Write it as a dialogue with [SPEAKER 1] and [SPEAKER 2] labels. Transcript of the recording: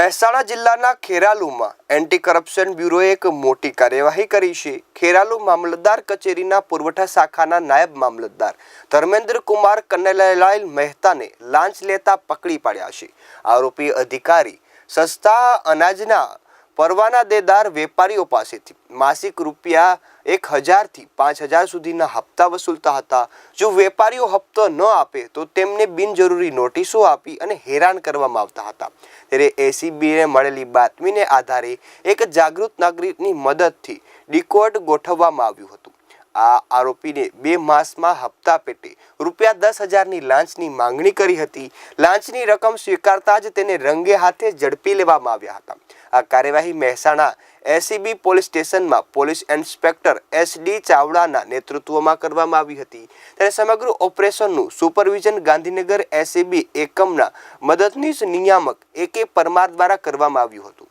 [SPEAKER 1] મહેસાણા જિલ્લાના ખેરાલુમાં anti corruption બ્યુરોએ એક મોટી કાર્યવાહી કરી છે. ખેરાલુ મામલતદાર કચેરીના પુરવઠા શાખાના નાયબ મામલતદાર ધર્મેન્દ્ર કુમાર કન્નૈયાલાલ મહેતાને લાંચ લેતા પકડી પાડ્યા છે. આરોપી અધિકારી સસ્તા અનાજના પરવાના દેદાર વેપારીઓ પાસેથી માસિક રૂપિયા એક હજારથી પાંચ હજાર સુધીના હપ્તા વસૂલતા હતા. જો વેપારીઓ હપ્તો ન આપે તો તેમને બિનજરૂરી નોટિસો આપી અને હેરાન કરવામાં આવતા હતા. ત્યારે એસીબીને મળેલી બાતમીને આધારે એક જાગૃત નાગરિકની મદદથી ડિકોડ ગોઠવવામાં આવ્યું હતું. આ આરોપીને બે માસમાં હપ્તા પેટે. રૂપિયા દસ હજારની લાંચની માંગણી કરી હતી. લાંચની રકમ સ્વીકારતા જ તેને રંગે હાથે ઝડપી લેવામાં આવ્યા હતા. આ કાર્યવાહી મહેસાણા એસીબી પોલીસ સ્ટેશનમાં પોલીસ ઇન્સ્પેક્ટર એસ ડી ચાવડાના નેતૃત્વમાં કરવામાં આવી હતી. ત્યારે સમગ્ર ઓપરેશનનું સુપરવિઝન ગાંધીનગર એસીબી એકમના મદદનીશ નિયામક એ કે પરમાર દ્વારા કરવામાં આવ્યું હતું.